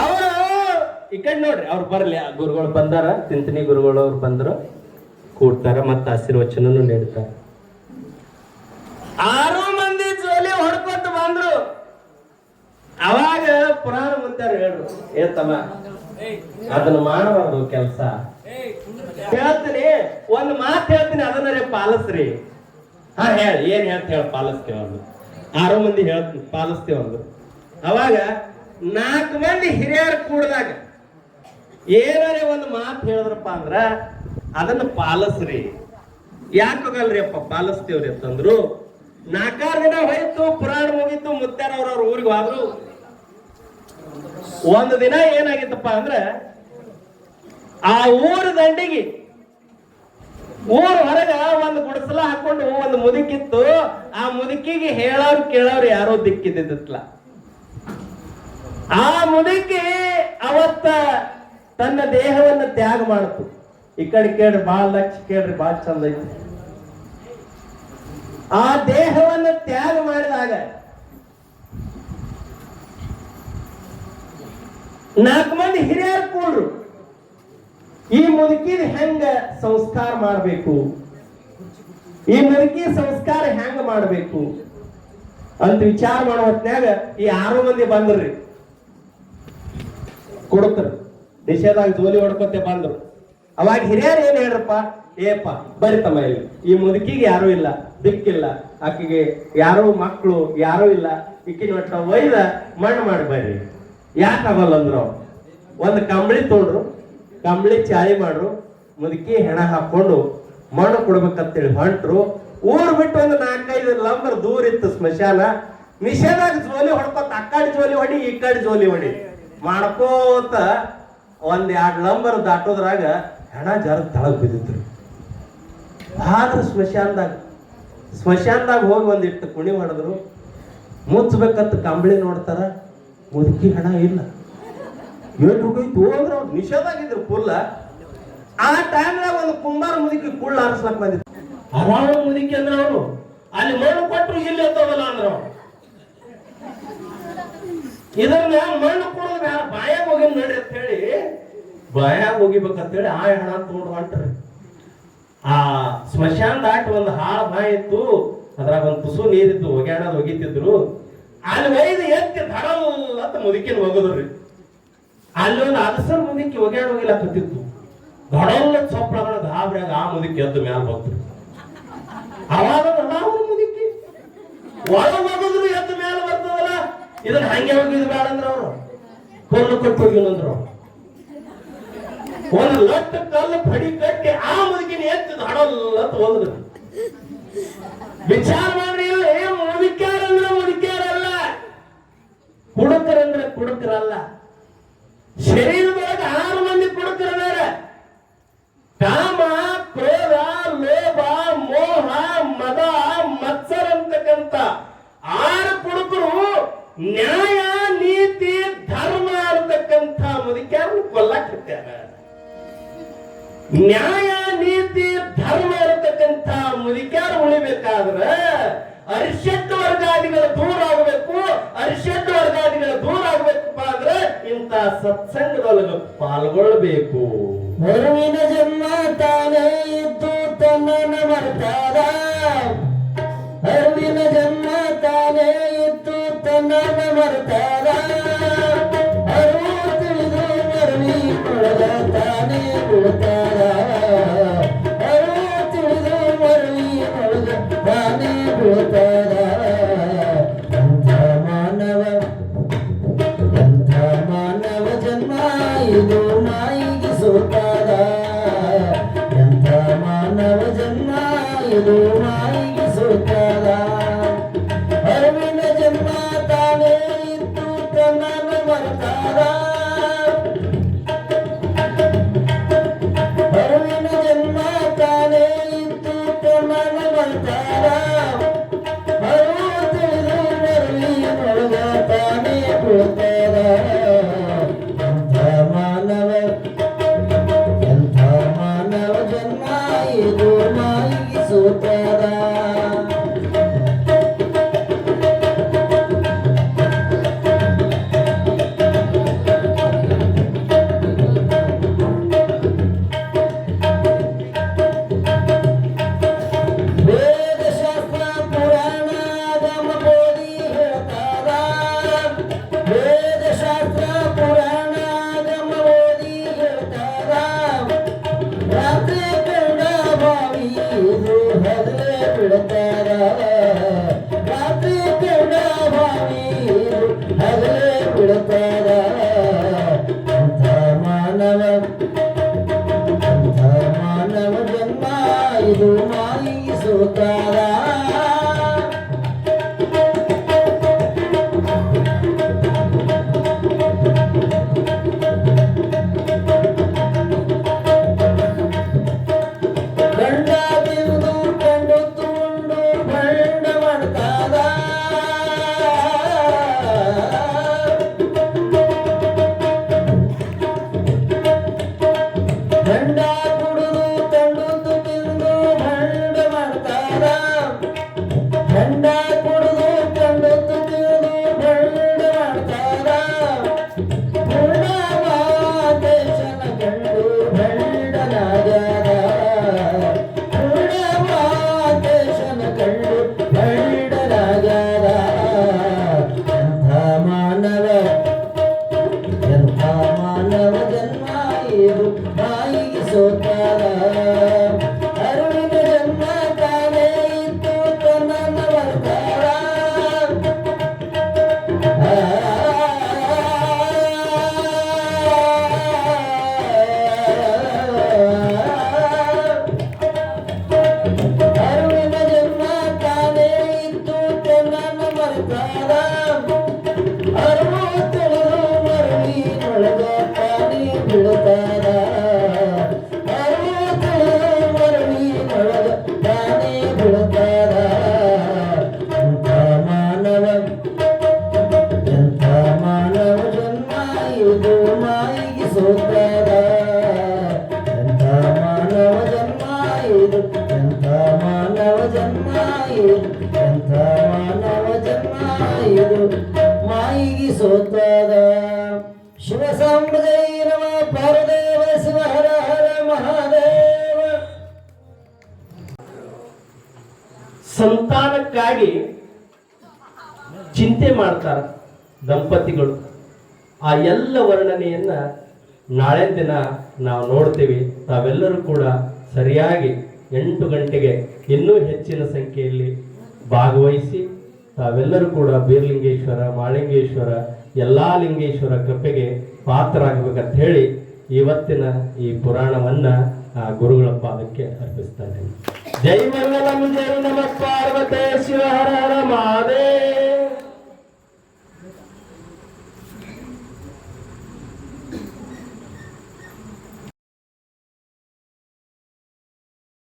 ಅವರು ಈ ಕಡೆ ನೋಡ್ರಿ, ಅವ್ರು ಬರ್ಲಿ. ಆ ಗುರುಗಳು ಬಂದಾರ ತಿಂತನಿ ಗುರುಗಳು ಅವ್ರು ಬಂದ್ರು, ಕೂಡ್ತಾರ ಮತ್ತೆ ಆಶೀರ್ವಚನನು ನೀಡ್ತಾರ. ಆರು ಮಂದಿ ಜೋಲಿ ಹೊಡ್ಕೊತ ಬಂದ್ರು. ಅವಾಗ ಪುರಾಣ ಮುಂತಾರ ಹೇಳ್ರು ಏತಮ್ಮ ತಮ್ಮ, ಅದನ್ನ ಮಾಡಬಾರ್ದು ಕೆಲಸ. ಹೇಳ್ತೀನಿ, ಒಂದ್ ಮಾತು ಹೇಳ್ತೀನಿ, ಅದನ್ನ ಪಾಲಿಸ್ರಿ. ಹಾ, ಹೇಳಿ, ಏನ್ ಹೇಳ್ತ ಹೇಳ, ಪಾಲಿಸ್ತೇವ ಆರು ಮಂದಿ ಹೇಳ್ತೀನಿ ಪಾಲಿಸ್ತೇವ ಅಂದ್ರು ಅವಾಗ ನಾಲ್ಕು ಮಂದಿ ಹಿರಿಯರು ಕೂಡಿದಾಗ ಏನಾರೇ ಒಂದು ಮಾತು ಹೇಳಿದ್ರಪ್ಪ ಅಂದ್ರ, ಅದನ್ನ ಪಾಲಿಸ್ರಿ. ಯಾಕೆ ಹೋಗಲ್ರಿ ಅಪ್ಪ, ಪಾಲಿಸ್ತೇವ್ರಿ ಅಂತಂದ್ರು ನಾಲ್ಕಾರು ದಿನ ಹೋಯ್ತು, ಪುರಾಣ ಮುಗೀತು ಮುತ್ತಾರ ಅವ್ರವ್ರ ಊರಿಗೆ ಹೋದ್ರು. ಒಂದು ದಿನ ಏನಾಗಿತ್ತಪ್ಪ ಅಂದ್ರ, ಆ ಊರ ದಂಡಿಗೆ, ಊರ ಹೊರಗ ಒಂದು ಗುಡಸಲ ಹಾಕೊಂಡು ಒಂದು ಮುದುಕಿತ್ತು. ಆ ಮುದುಕಿಗೆ ಹೇಳೋರು ಕೇಳೋರು ಯಾರೋ ದಿಕ್ಕಿದ್ದಿತ್ತಲ್ಲ ಆ ಮುದುಕಿ ಅವತ್ತ ತನ್ನ ದೇಹವನ್ನ ತ್ಯಾಗ ಮಾಡ್ತು. ಈ ಕಡೆ ಕೇಳ್ರಿ, ಬಾಳ ಲಕ್ಷ ಕೇಳ್ರಿ, ಬಾಳ ಚಂದ ಐತಿ. ಆ ದೇಹವನ್ನು ತ್ಯಾಗ ಮಾಡಿದಾಗ ನಾಲ್ಕು ಮಂದಿ ಹಿರಿಯರು ಕೂಡ್ರು. ಈ ಮುದುಕಿದ ಹೆಂಗ ಸಂಸ್ಕಾರ ಮಾಡಬೇಕು? ಈ ಮುದುಕಿ ಸಂಸ್ಕಾರ ಹೆಂಗ ಮಾಡಬೇಕು? ಅಂತ ವಿಚಾರ ಮಾಡೋ ಹೊತ್ನ್ಯಾಗ ಈ ಆರು ಮಂದಿ ಬಂದ್ರಿ. ಕೊಡ್ತಾರೆ ದೇಶದಾಗ ಜೋಲಿ ಹೊಡ್ಕೊತೆ ಬಂದ್ರು. ಅವಾಗ ಹಿರಿಯರು ಏನ್ ಹೇಳ್ರಪ್ಪ? ಏಪ ಬರ್ರಿ ತಮ್ಮ ಇಲ್ಲಿ. ಈ ಮುದುಕಿಗೆ ಯಾರು ಇಲ್ಲ, ದಿಕ್ಕಿಲ್ಲ. ಆಕೆಗೆ ಯಾರು ಮಕ್ಕಳು ಯಾರು ಇಲ್ಲ. ಇಕ್ಕಿನ ಒಟ್ಟ ಒಯ್ದ ಮಣ್ಣು ಮಾಡಿ ಬರ್ರಿ. ಯಾಕಲ್ಲ ಅಂದ್ರು. ಒಂದು ಕಂಬಳಿ ತೋಡ್ರು, ಕಂಬಳಿ ಚಾಳಿ ಮಾಡ್ರು. ಮುದುಕಿ ಹೆಣ ಹಾಕೊಂಡು ಮಣ್ಣು ಕೊಡ್ಬೇಕಂತೇಳಿ ಹೊಂಟ್ರು. ಊರ್ ಬಿಟ್ಟು ಒಂದು ನಾಲ್ಕೈದು ಲಂಬರ್ ದೂರ ಇತ್ತು ಸ್ಮಶಾನ. ನಿಷೇಧಾಗ ಜೋಲಿ ಹೊಡ್ಕೊತ ಆ ಕಡೆ ಜೋಲಿ ಹೊಡಿ, ಈ ಕಡೆ ಜೋಲಿ ಹೊಡಿ. ಮಾಡ್ಕೋತ ಒಂದ್ ಎರಡು ಲಂಬರ್ ದಾಟೋದ್ರಾಗ ಹೆಣ ಜರ ತಳಗ್ ಬಿದ್ದಿತ್ರಿ ಆದ್ರ ಸ್ಮಶಾನದಾಗ ಸ್ಮಶಾನದಾಗ ಹೋಗಿ ಒಂದಿಟ್ಟು ಕುಣಿ ಮಾಡಿದ್ರು ಮುಚ್ಚಬೇಕಂತ ಕಂಬಳಿ ನೋಡ್ತಾರ, ಮುದುಕಿ ಹಣ ಇಲ್ಲ. ಏಟ್ ಹೋಗೈತು ಅವ್ರು ನಿಷೇಧಾಗಿದ್ರು ಕುಲ್ಲ ಆ ಟೈಮ್ನಾಗ ಒಂದು ಕುಂಬಾರ ಮುದುಕಿ ಕುಳ್ಳ ಆರಿಸ್ಲಕ್ ಬಂದಿತ್ತು. ಅರಾಮ ಮುದುಕಿ ಅಂದ್ರೆ ಅವರು. ಅಲ್ಲಿ ಮಣ್ಣು ಕೊಟ್ಟರು ಇಲ್ಲಿ ಎತ್ತೋದಲ್ಲ ಅಂದ್ರೆ. ಇದನ್ನ ಮಣ್ಣು ಕೊಡೋದ್ ಮ್ಯಾಲ ಬಾಯಾಗ ಹೋಗಿ ನಡ್ರಿ ಅಂತ ಹೇಳಿ, ಬಾಯಾಗ ಹೋಗಿಬೇಕಂತ ಹೇಳಿ ಆ ಹಣ ತಗೊಂಡು ಹೊಂಟ್ರಿ. ಆ ಸ್ಮಶಾನ ದಾಟಿ ಒಂದು ಹಾಳ ಬಾಯಿ ಇತ್ತು, ಅದ್ರಾಗ ಒಂದು ತುಸು ನೀರಿತ್ತು ಒಗ್ಯಾಡೋದು ಒಗಿತಿದ್ರು. ಅಲ್ಲಿ ಒಯ್ದು ಎತ್ತಿ ಧಡಲ್ ಅಂತ ಮುದುಕಿನ ಹೋಗೋದ್ರಿ ಅಲ್ಲಿ ಒಂದು ಅಗಸರ್ ಮುದುಕಿ ಒಗ್ಯಾಡ ಹೋಗಿಲಾಕತ್ತಿತ್ತು ಧಡಲ್ ಸೊಪ್ಪಳ ಗಾಬ್ರ್ಯಾಗ ಆ ಮುದುಕಿ ಎದ್ದು ಮ್ಯಾಲ ಬಂತು ಅವಾಗ ಮುದುಕಿ. ಒಳ ಎದ್ದು ಮ್ಯಾಲ ಬರ್ತದಲ್ಲ. ಇದನ್ನ ಹಂಗೆ ಹೋಗಿದ್ ಬೇಡ ಅಂದ್ರ ಅವ್ರು. ಕೊಲ್ಲು ಕೊಟ್ಟು ಹೋಗಿಲ್ಲಂದ್ರು ಒಂದು ಲಟ್ಟ ಕಲ್ಲು ಫಡಿ ಕಟ್ಟಿ ಆ ಮುದುಕಿನ ಎತ್ತು ಹಡಲ್ಲ ಅಂತ ಹೋದ್ರು. ವಿಚಾರ ಮಾಡ್ರಿ ಇಲ್ಲಿ ಮುದುಕ್ಯಾರಂದ್ರೆ ಮುದುಕ್ಯಾರಲ್ಲ. ಕುಡುಕರಂದ್ರೆ ಕುಡುಕರಲ್ಲ. ಶರೀರದೊಳಗೆ ಆರು ಮಂದಿ ಕುಡುಕರದಾರ ಕಾಮ ನ್ಯಾಯ, ನೀತಿ, ಧರ್ಮ ಇರತಕ್ಕಂಥ ಮುದುಕ್ಯಾರು ಉಳಿಬೇಕಾದ್ರ ಅರಿಷತ್ ವರ್ಗಾದಿಗಳ ದೂರ ಆಗಬೇಕು ಅರಿಷತ್ ವರ್ಗಾದಿಗಳ ದೂರ ಆಗ್ಬೇಕಪ್ಪ ಅಂದ್ರೆ ಇಂತ ಸತ್ಸಂಗದೊಳಗೆ ಪಾಲ್ಗೊಳ್ಬೇಕು. ಮರುವಿನ ಜನ್ಮ ತಾನೇ ಇದ್ದು ತನ್ನ ಮರ್ತಾರ ಅರುವಿನ ಜನ್ಮ ತಾನೇ ಇದ್ದು ತನ್ನ ಮರ್ತಾರ ತಿಳಿದು ಮರುವಿ ಕೊಡದ ತಾನೇ ಬಿಡ್ತಾರ love. ಸಂತಾನಕ್ಕಾಗಿ ಚಿಂತೆ ಮಾಡ್ತಾರ ದಂಪತಿಗಳು. ಆ ಎಲ್ಲ ವರ್ಣನೆಯನ್ನ ನಾಳೆ ದಿನ ನಾವು ನೋಡ್ತೀವಿ. ತಾವೆಲ್ಲರೂ ಕೂಡ ಸರಿಯಾಗಿ ಎಂಟು ಗಂಟೆಗೆ ಇನ್ನೂ ಹೆಚ್ಚಿನ ಸಂಖ್ಯೆಯಲ್ಲಿ ಭಾಗವಹಿಸಿ, ತಾವೆಲ್ಲರೂ ಕೂಡ ಬೀರ್ಲಿಂಗೇಶ್ವರ, ಮಾಳಿಂಗೇಶ್ವರ, ಎಲ್ಲ ಲಿಂಗೇಶ್ವರ ಕೃಪೆಗೆ ಪಾತ್ರರಾಗಬೇಕಂತ ಹೇಳಿ ಇವತ್ತಿನ ಈ ಪುರಾಣವನ್ನ ಆ ಗುರುಗಳ ಪಾದಕ್ಕೆ ಅರ್ಪಿಸ್ತಾ జై మంగళం జై నమ పార్వతే శివహర.